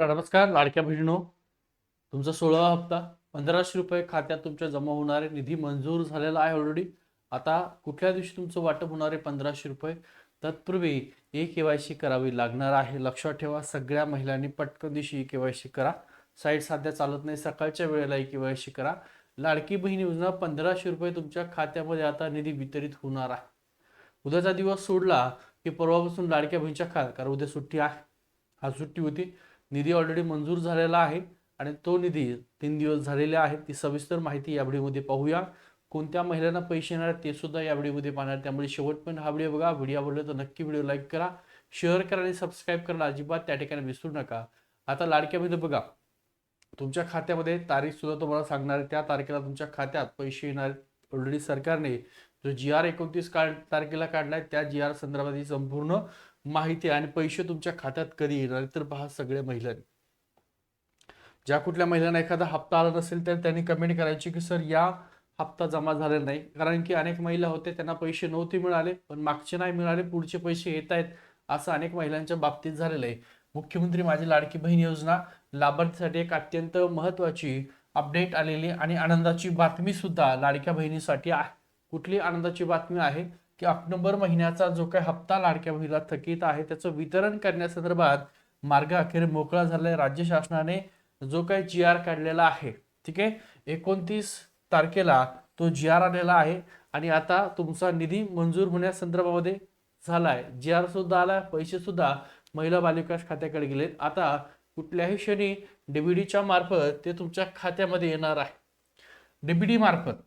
तर नमस्कार. लाडक्या बहिणीनो तुमचा सोळावा हप्ता पंधराशे रुपये खात्यात तुमच्या जमा होणारे निधी मंजूर झालेला आहे ऑलरेडी आता कुठल्या दिवशी तुमचं वाटप होणारे पंधराशे रुपये? तत्पूर्वी ए के वाय सी करावी लागणार आहे. लक्षात ठेवा सगळ्या महिलांनी पटकन दिवशी के वाय सी करा. साईट सध्या चालत नाही सकाळच्या वेळेला के वाय सी करा. लाडकी बहीण योजना पंधराशे रुपये तुमच्या खात्यामध्ये आता निधी वितरित होणार आहे. उद्याचा दिवस सोडला की परवापासून लाडक्या बहिणीच्या खात्यात कारण उद्या सुट्टी आहे. आज सुट्टी होती. निधी ऑलरेडी मंजूर झालेला आहे आणि तो निधी तीन दिवस झालेले आहेत. ती सविस्तर माहिती या व्हिडिओमध्ये पाहूया. कोणत्या महिलांना पैसे येणार ते सुद्धा या व्हिडिओमध्ये पाहणार. त्यामुळे शेवटपर्यंत हा व्हिडिओ बघा. व्हिडिओ आवडला तर नक्की व्हिडिओ लाईक करा. शेअर करा आणि सबस्क्राईब करायला अजिबात त्या ठिकाणी विसरू नका. आता लाडक्यामध्ये बघा. तुमच्या खात्यामध्ये तारीख सुद्धा तुम्हाला सांगणार आहे. त्या तारखेला तुमच्या खात्यात पैसे येणार ऑलरेडी सरकारने. जो जी आर एकोणतीस काढ तारखेला काढलाय त्या जी आर संदर्भात ही संपूर्ण माहिती आहे आणि पैसे तुमच्या खात्यात कधी येणार तर पहा सगळ्या महिलांनी. ज्या कुठल्या महिलांना एखादा हप्ता आला नसेल तर त्यांनी कमेंट करायची की सर या हप्ता जमा झालेला नाही. कारण की अनेक महिला होते त्यांना पैसे नव्हते मिळाले पण मागचे नाही मिळाले पुढचे पैसे येत आहेत असं अनेक महिलांच्या बाबतीत झालेलं आहे. मुख्यमंत्री माझी लाडकी बहीण योजना लाभार्थीसाठी एक अत्यंत महत्वाची अपडेट आलेली आणि आनंदाची बातमी सुद्धा लाडक्या बहिणीसाठी आहे. कुठली आनंदाची बातमी आहे? की ऑक्टोबर महिन्याचा जो काही हप्ता लाडक्या बहिणीला थकीत आहे त्याचं वितरण करण्यासंदर्भात मार्ग अखेर मोकळा झालाय. राज्य शासनाने जो काही जी आर काढलेला आहे ठीक आहे एकोणतीस तारखेला तो जी आर आलेला आहे आणि आता तुमचा निधी मंजूर होण्यासंदर्भामध्ये झालाय. जी आर सुद्धा आला पैसे सुद्धा महिला बालविकास खात्याकडे गेलेत. आता कुठल्याही क्षणी डीबीडीच्या मार्फत ते तुमच्या खात्यामध्ये येणार आहे. डीबीडी मार्फत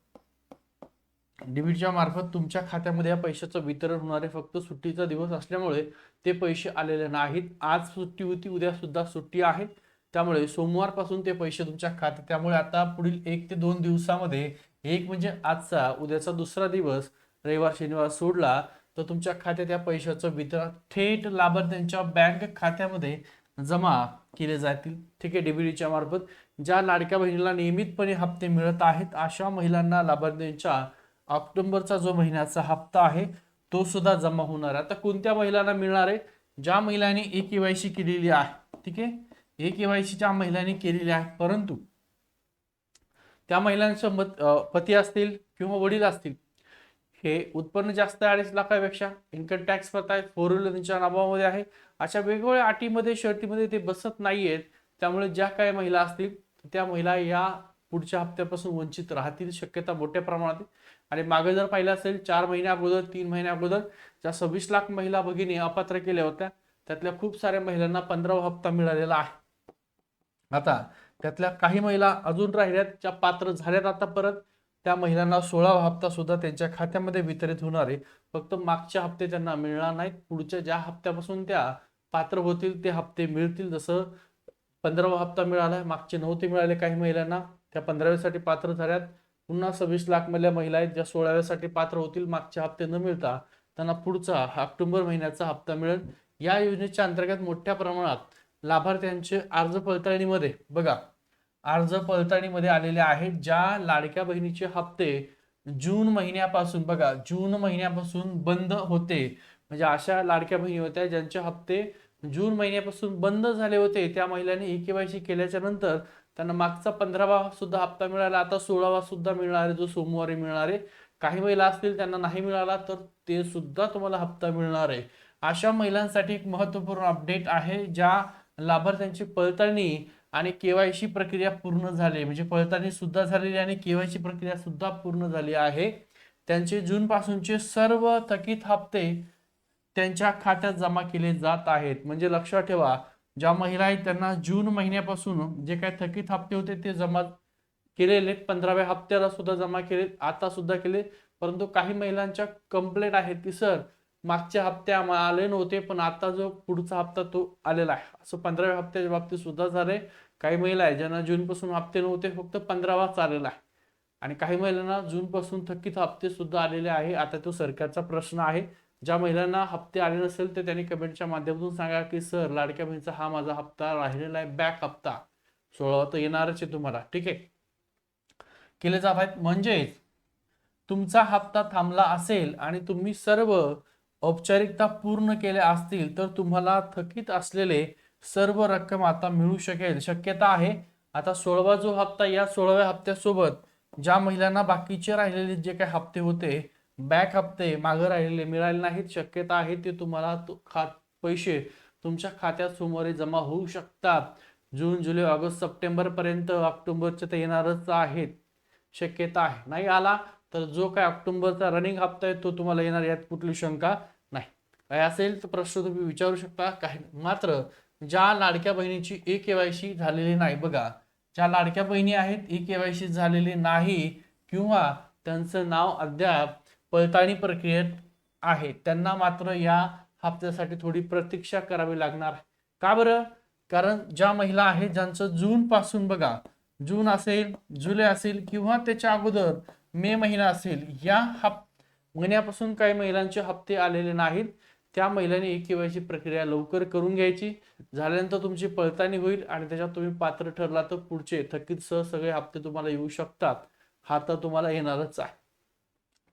डेबिटच्या मार्फत तुमच्या खात्यामध्ये या पैशाचं वितरण होणार आहे फक्त सुट्टीचा दिवस असल्यामुळे ते पैसे आलेले नाहीत. आज सुट्टी होती उद्या सुद्धा सुट्टी आहे. त्यामुळे सोमवारपासून ते पैसे तुमच्या खात्यात. त्यामुळे आता पुढील एक ते दोन दिवसामध्ये एक म्हणजे आजचा उद्याचा दुसरा दिवस रविवार शनिवार सोडला तर तुमच्या खात्यात या पैशाचं वितरण थेट लाभार्थ्यांच्या बँक खात्यामध्ये जमा केले जातील. ठीक आहे डीबीडीच्या मार्फत. ज्या लाडक्या बहिणीला नियमितपणे हप्ते मिळत आहेत अशा महिलांना लाभार्थ्यांच्या ऑक्टोबरचा जो महिन्याचा हप्ता आहे तो सुद्धा जमा होणार आहे. आता कोणत्या महिलांना मिळणार आहे? ज्या महिलांनी ए केवायसी केलेली आहे ठीक आहे? ए केवायसी ज्या महिलांनी केलेली आहे परंतु त्या महिलांच्या मत पती असतील किंवा वडील असतील हे उत्पन्न जास्त आहे अडीच लाखापेक्षा इन्कम टॅक्स भरताय फोर व्हीलरच्या नावामध्ये आहे. अशा वेगवेगळ्या अटीमध्ये शर्तीमध्ये ते बसत नाहीयेत. त्यामुळे ज्या काही महिला असतील त्या महिला या पुढच्या हप्त्यापासून वंचित राहतील शक्यता मोठ्या प्रमाणात आणि मागे जर पाहिलं असेल चार महिन्या अगोदर तीन महिन्या अगोदर ज्या सव्वीस लाख महिला भगिनी अपात्र केल्या होत्या त्यातल्या खूप साऱ्या महिलांना पंधरावा हप्ता मिळालेला आहे. आता त्यातल्या काही महिला अजून राहिल्यात ज्या पात्र झाल्यात आता परत त्या महिलांना सोळावा हप्ता सुद्धा त्यांच्या खात्यामध्ये वितरित होणार आहे. फक्त मागचे हप्ते त्यांना मिळणार नाहीत पुढच्या ज्या हप्त्यापासून त्या पात्र होतील ते हप्ते मिळतील. जसं पंधरावा हप्ता मिळाला मागचे नव्हते मिळाले काही महिलांना त्या पंधराव्यासाठी पात्र झाल्यात. पुन्हा सव्वीस लाख मधल्या महिला आहेत ज्या सोळाव्यासाठी पात्र होतील मागचे हप्ते न मिळता. त्यांना पुढचा ऑक्टोबर महिन्याचा हप्ता मिळेल. या योजनेच्या अंतर्गत मोठ्या प्रमाणात लाभार्थ्यांचे अर्ज पडताळणीमध्ये बघा. अर्ज पडताळणीमध्ये आलेले आहेत ज्या लाडक्या बहिणीचे हप्ते जून महिन्यापासून बघा जून महिन्यापासून बंद होते. म्हणजे अशा लाडक्या बहिणी होत्या ज्यांचे हप्ते जून महिन्यापासून बंद झाले होते. त्या महिलांनी ई केवायसी केल्याच्यानंतर त्यांना मागचा पंधरावा सुद्धा हप्ता मिळाला आता सोळावा सुद्धा मिळणार आहे जो सोमवारी मिळणार आहे. काही महिला असतील त्यांना नाही मिळाला तर ते सुद्धा तुम्हाला हप्ता मिळणार आहे. अशा महिलांसाठी एक महत्त्वपूर्ण अपडेट आहे ज्या लाभार्थ्यांची पडताळणी आणि केवायसी प्रक्रिया पूर्ण झाली म्हणजे पडताळणी सुद्धा झालेली आणि केवायसी प्रक्रिया सुद्धा पूर्ण झाली आहे. त्यांचे जून पासूनचे सर्व थकीत हप्ते त्यांच्या खात्यात जमा केले जात आहेत. म्हणजे लक्षात ठेवा ज्या महिला आहेत त्यांना जून महिन्यापासून जे काही थकीत हप्ते होते ते जमा केलेले पंधराव्या हप्त्याला सुद्धा जमा केले आता सुद्धा केले. परंतु काही महिलांच्या कंप्लेंट आहेत की सर मागच्या हप्ते आम्हाला आले नव्हते पण आता जो पुढचा हप्ता तो आलेला आहे. असं पंधराव्या हप्त्याच्या बाबतीत सुद्धा झाले काही महिला आहे ज्यांना जूनपासून हप्ते नव्हते फक्त पंधरावाच आलेला आहे. आणि काही महिलांना जूनपासून थकीत हप्ते सुद्धा आलेले आहे. आता तो सरकारचा प्रश्न आहे. ज्या महिलांना हप्ते आले नसेल तर त्यांनी कमेंटच्या माध्यमातून सांगा की सर लाडक्या बहिणीचा हा माझा हप्ता राहिलेला आहे बॅक हप्ता. सोळावा तर येणारच आहे तुम्हाला ठीक आहे? केले जात आहेत. म्हणजेच तुमचा हप्ता थांबला असेल आणि तुम्ही सर्व औपचारिकता पूर्ण केल्या असतील तर तुम्हाला थकीत असलेले सर्व रक्कम आता मिळू शकेल. शक्यता आहे आता सोळवा जो हप्ता या सोळाव्या हप्त्यासोबत ज्या महिलांना बाकीचे राहिलेले जे काही हप्ते होते बॅक हप्ते मागे राहिलेले मिळाले नाहीत. शक्यता आहे ते तुम्हाला तो- खात पैसे तुमच्या खात्यात सोमवारी जमा होऊ शकतात. जून जुलै ऑगस्ट सप्टेंबर पर्यंत ऑक्टोबरचे तर येणारच आहेत. शक्यता आहे. नाही आला तर जो काय ऑक्टोबरचा रनिंग हप्ता आहे तो तुम्हाला येणार यात कुठली शंका नाही. काय असेल तर प्रश्न तुम्ही विचारू शकता. काही मात्र ज्या लाडक्या बहिणीची ए केवायसी झालेली नाही बघा. ज्या लाडक्या बहिणी आहेत ई केवायसी झालेली नाही किंवा त्यांचं नाव अद्याप पडताळणी प्रक्रियेत आहे. त्यांना मात्र या हप्त्यासाठी थोडी प्रतीक्षा करावी लागणार का बरं? कारण ज्या महिला आहेत ज्यांचं जून पासून बघा जून असेल जुलै असेल किंवा त्याच्या अगोदर मे महिना असेल या हप महिन्यापासून काही महिलांचे हप्ते आलेले नाहीत. त्या महिलांनी एक केवायची प्रक्रिया लवकर करून घ्यायची. झाल्यानंतर तुमची पडताळणी होईल आणि त्याच्यात तुम्ही पात्र ठरला तर पुढचे थकीत सह सगळे हप्ते तुम्हाला येऊ शकतात. हा तर तुम्हाला येणारच आहे.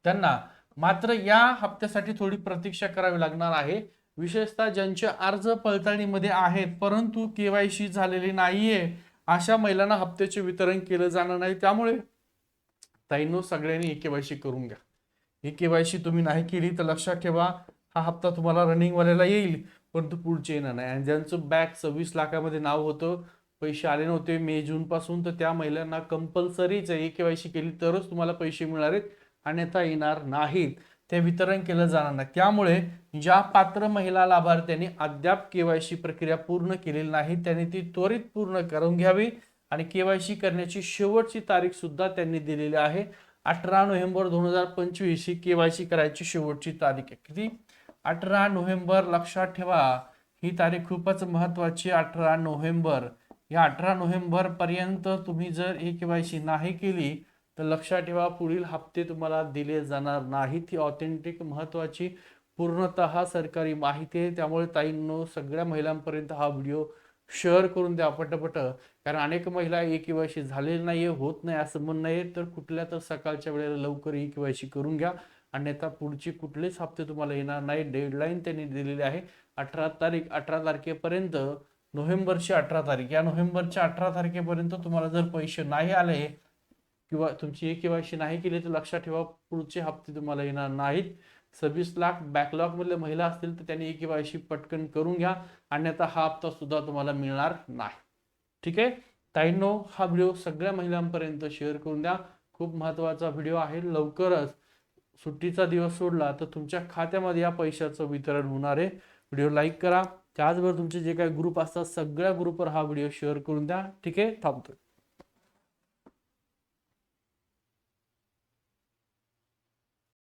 त्यांना मात्र या हप्त्यासाठी थोडी प्रतीक्षा करावी लागणार आहे. विशेषतः ज्यांचे अर्ज पडताळणीमध्ये आहेत परंतु केवायसी झालेली नाहीये अशा महिलांना हप्त्याचे वितरण केलं जाणार नाही. त्यामुळे ताईनो सगळ्यांनी केवायसी करून घ्या. ही केवायसी तुम्ही नाही केली तर लक्षात ठेवा हा हप्ता तुम्हाला रनिंगवाल्याला येईल परंतु पुढचे येणार नाही. आणि ज्यांचं बॅक सव्वीस लाखामध्ये नाव होतं पैसे आले नव्हते मे जून पासून तर त्या महिलांना कंपल्सरीच आहे. केवायसी केली तरच तुम्हाला पैसे मिळणार आहेत. अन्यथा येणार नाहीत. ते वितरण केलं जाणार नाही. त्यामुळे ज्या पात्र महिला लाभार्थ्यांनी अद्याप केवायसी प्रक्रिया पूर्ण केलेली नाही त्यांनी ती त्वरित पूर्ण करून घ्यावी आणि केवायसी करण्याची शेवटची तारीख सुद्धा त्यांनी दिलेली आहे. अठरा नोव्हेंबर दोन हजार पंचवीस ही केवायसी करायची शेवटची तारीख आहे. किती? अठरा नोव्हेंबर लक्षात ठेवा ही तारीख खूपच महत्वाची अठरा नोव्हेंबर या अठरा नोव्हेंबर पर्यंत तुम्ही जर ही केवायसी नाही केली तर लक्षात ठेवा पुढील हप्ते तुम्हाला दिले जाणार नाहीत. ही ऑथेंटिक महत्त्वाची पूर्णतः सरकारी माहिती आहे. त्यामुळे ताईंनो सगळ्या महिलांपर्यंत हा व्हिडिओ शेअर करून द्या पटपट. कारण अनेक महिला ई केवायसी झालेली नाहीये होत नाही असं म्हणणं आहे. तर कुठल्या तर सकाळच्या वेळेला लवकर एक केवायसी करून घ्या. अन्यथा पुढची कुठलेच हप्ते तुम्हाला येणार नाही. डेडलाईन त्यांनी दिलेली आहे. अठरा तारीख अठरा तारखेपर्यंत नोव्हेंबरची अठरा तारीख. या नोव्हेंबरच्या अठरा तारखेपर्यंत तुम्हाला जर पैसे नाही आले किंवा तुमची एक केवायसी नाही केली तर लक्षात ठेवा पुढचे हप्ते तुम्हाला येणार नाहीत. सव्वीस लाख बॅकलॉग मधले महिला असतील तर त्यांनी एक केवायसी पटकन करून घ्या. अन्यथा हा हप्ता सुद्धा तुम्हाला मिळणार नाही. ठीक आहे? ताईंनो हा व्हिडिओ सगळ्या महिलांपर्यंत शेअर करून द्या. खूप महत्त्वाचा व्हिडिओ आहे. लवकरच सुट्टीचा दिवस सोडला तर तुमच्या खात्यामध्ये या पैशाचं वितरण होणार आहे. व्हिडिओ लाईक करा. त्याचबरोबर तुमचे जे काही ग्रुप असतात सगळ्या ग्रुपवर हा व्हिडिओ शेअर करून द्या. ठीक आहे? थांबतोय.